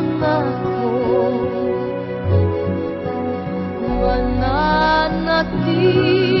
pangako Mananatili